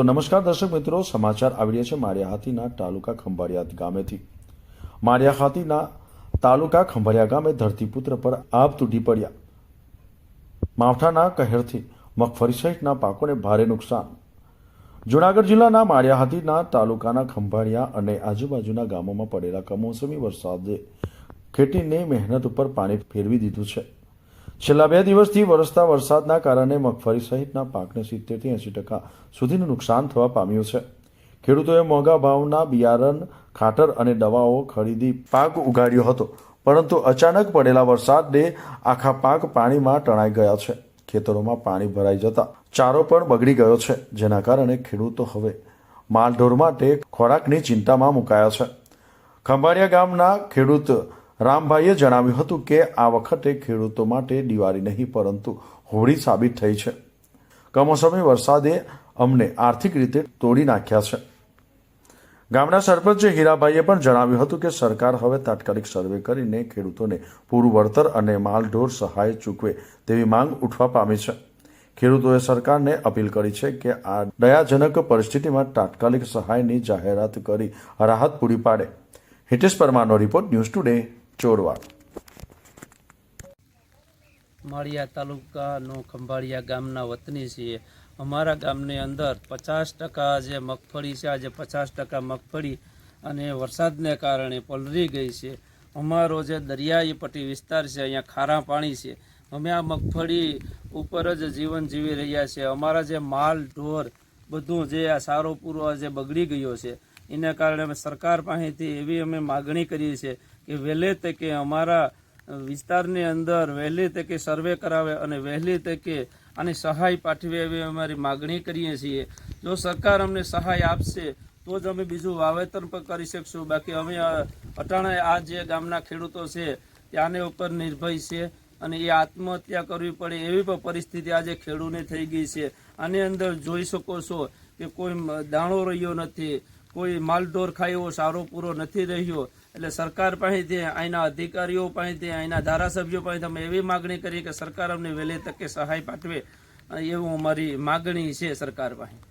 તો નમસ્કાર દર્શક મિત્રો, સમાચાર આવી રહ્યા છે માળિયા હાથીના તાલુકા ખંભાળિયા ગામેથી. માળિયા હાથીના તાલુકા ખંભાળિયા ગામે ધરતીપુત્ર પર આભ તૂટી પડ્યા. માવઠાના કહેરથી મગફળી સહિતના પાકોને ભારે નુકસાન. જુનાગઢ જિલ્લાના માળિયા હાથીના તાલુકાના ખંભાળિયા અને આજુબાજુના ગામોમાં પડેલા કમોસમી વરસાદે ખેતીની મહેનત ઉપર પાણી ફેરવી દીધું છે. છેલ્લા બે દિવસથી વરસતા વરસાદના કારણે મગફળી સહિતના પાકને સિત્તેરથી એંસી ટકા સુધીનું નુકસાન થવા પામ્યું છે. ખેડૂતોએ મોંઘા ભાવના બિયારણ, ખાતર અને દવાઓ ખરીદી પાક ઉગાડ્યો હતો, પરંતુ અચાનક પડેલા વરસાદને આખા પાક પાણીમાં તણાઈ ગયા છે. ખેતરોમાં પાણી ભરાઈ જતા ચારો પણ બગડી ગયો છે, જેના કારણે ખેડૂતો હવે માલઢોર માટે ખોરાકની ચિંતામાં મુકાયા છે. ખંભાળિયા ગામના ખેડૂત રામભાઈએ જણાવ્યું હતું કે આ વખતે ખેડૂતો માટે દિવાળી નહીં, પરંતુ હોળી સાબિત થઈ છે. કમોસમી વરસાદે અમને આર્થિક રીતે તોડી નાખ્યા છે. ગામના સરપંચ હીરાભાઈએ પણ જણાવ્યું હતું કે સરકાર હવે તાત્કાલિક સર્વે કરીને ખેડૂતોને પૂરું વળતર અને માલઢોર સહાય ચૂકવે તેવી માંગ ઉઠવા પામી છે. ખેડૂતોએ સરકારને અપીલ કરી છે કે આ દયાજનક પરિસ્થિતિમાં તાત્કાલિક સહાયની જાહેરાત કરી રાહત પૂરી પાડે. હિતેશ પરમારનો રિપોર્ટ ન્યૂઝ ટુડે. ચોરવા માળિયા તાલુકાનો ખંભાળિયા ગામના વતની છીએ. અમારા ગામની અંદર પચાસ ટકા જે મગફળી છે, આજે પચાસ ટકા મગફળી અને વરસાદને કારણે પલળી ગઈ છે. અમારો જે દરિયાઈ પટ્ટી વિસ્તાર છે, અહીંયા ખારા પાણી છે. અમે આ મગફળી ઉપર જ જીવન જીવી રહ્યા છીએ. અમારા જે માલ, ઢોર બધું જે આ સારો પૂરો જે બગડી ગયો છે. એના કારણે અમે સરકાર પાસેથી એવી અમે માગણી કરીએ છીએ કે વહેલે તકે અમારા વિસ્તારની અંદર વહેલી તકે સર્વે કરાવે અને વહેલી તકે આની સહાય પાઠવે એવી અમારી માગણી કરીએ છીએ. જો સરકાર અમને સહાય આપશે, તો જ અમે બીજું વાવેતર પણ કરી શકશું. બાકી અમે અટાણે આ જે ગામના ખેડૂતો છે, ત્યાંને ઉપર નિર્ભય છે અને એ આત્મહત્યા કરવી પડે એવી પણ પરિસ્થિતિ આજે ખેડૂને થઈ ગઈ છે. આની અંદર જોઈ શકો છો કે કોઈ દાણો રહ્યો નથી. કોઈ માલઢોર ખાયો, સારો પૂરો નથી રહ્યો. એટલે સરકાર પાસેથી અહીંના અધિકારીઓ પાસેથી અહીંના ધારાસભ્યો પાસેથી અમે એવી માગણી કરી કે સરકાર અમને વહેલી તકે સહાય પાઠવે. એવું અમારી માગણી છે સરકાર પાસે.